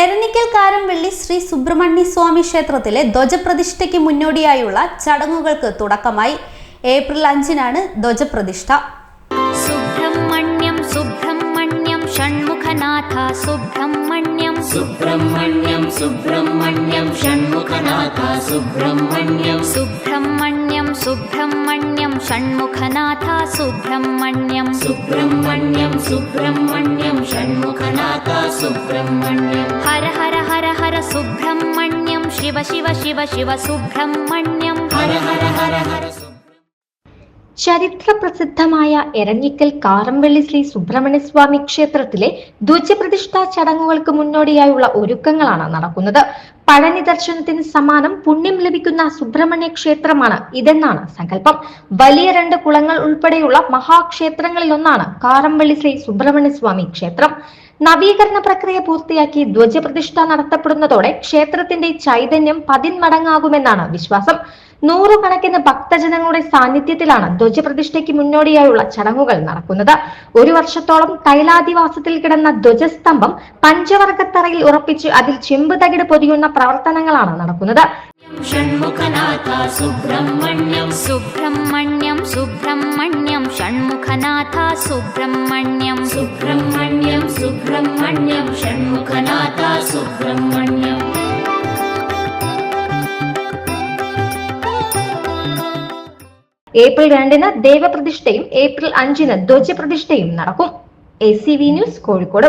എരണിക്കൽ വെള്ളി ശ്രീ സുബ്രഹ്മണ്യ സ്വാമി ക്ഷേത്രത്തിലെ ധ്വജപ്രതിഷ്ഠയ്ക്ക് മുന്നോടിയായുള്ള ചടങ്ങുകൾക്ക് തുടക്കമായി ഏപ്രിൽ അഞ്ചിനാണ് ധ്വജപ്രതിഷ്ഠ. സുബ്രഹ്മണ്യം സുബ്രഹ്മണ്യം ഷൺമുഖനാഥ സുബ്രഹ്മണ്യം. സുബ്രഹ്മണ്യം സുബ്രഹ്മണ്യം ഷൺമുഖനാഥ സുബ്രഹ്മണ്യം. സുബ്രഹ്മണ്യം സുബ്രഹ്മണ്യം ഷൺമുഖനാഥ സുബ്രഹ്മണ്യം. സുബ്രഹ്മണ്യം സുബ്രഹ്മണ്യം. ഹര ഹര ഹര ഹര സുബ്രഹ്മണ്യം. ശിവ ശിവ ശിവ ശിവ സുബ്രഹ്മണ്യം. ഹര ഹര ഹര ഹര സു- ചരിത്രപ്രസിദ്ധമായ എരഞ്ഞിക്കൽ കാറമ്പള്ളി ശ്രീ സുബ്രഹ്മണ്യസ്വാമി ക്ഷേത്രത്തിലെ ധ്വജപ്രതിഷ്ഠാ ചടങ്ങുകൾക്ക് മുന്നോടിയായുള്ള ഒരുക്കങ്ങളാണ് നടക്കുന്നത്. പഴനി ദർശനത്തിന് സമാനം പുണ്യം ലഭിക്കുന്ന സുബ്രഹ്മണ്യ ക്ഷേത്രമാണ് ഇതെന്നാണ് സങ്കല്പം. വലിയ രണ്ട് കുളങ്ങൾ ഉൾപ്പെടെയുള്ള മഹാക്ഷേത്രങ്ങളിലൊന്നാണ് കാറമ്പള്ളി ശ്രീ സുബ്രഹ്മണ്യസ്വാമി ക്ഷേത്രം. നവീകരണ പ്രക്രിയ പൂർത്തിയാക്കി ധ്വജപ്രതിഷ്ഠ നടത്തപ്പെടുന്നതോടെ ക്ഷേത്രത്തിന്റെ ചൈതന്യം പതിന്മടങ്ങാകുമെന്നാണ് വിശ്വാസം. നൂറുകണക്കിന് ഭക്തജനങ്ങളുടെ സാന്നിധ്യത്തിലാണ് ധ്വജപ്രതിഷ്ഠയ്ക്ക് മുന്നോടിയായുള്ള ചടങ്ങുകൾ നടക്കുന്നത്. ഒരു വർഷത്തോളം തൈലാദിവാസത്തിൽ കിടന്ന ധ്വജസ്തംഭം പഞ്ചവർഗത്തറയിൽ ഉറപ്പിച്ച് അതിൽ ചെമ്പ് തകിട് പൊതിയുന്ന പ്രവർത്തനങ്ങളാണ് നടക്കുന്നത്. ഷൺമുഖനാഥ സുബ്രഹ്മണ്യം സുബ്രഹ്മണ്യം സുബ്രഹ്മണ്യം. ഷൺമുഖനാഥ സുബ്രഹ്മണ്യം സുബ്രഹ്മണ്യം. സുബ്രഹ്മണ്യം ഷൺമുഖനാഥ സുബ്രഹ്മണ്യം ഏപ്രിൽ രണ്ടിന് ദേവപ്രതിഷ്ഠയും ഏപ്രിൽ അഞ്ചിന് ധ്വജപ്രതിഷ്ഠയും നടക്കും A C V news Kozhikode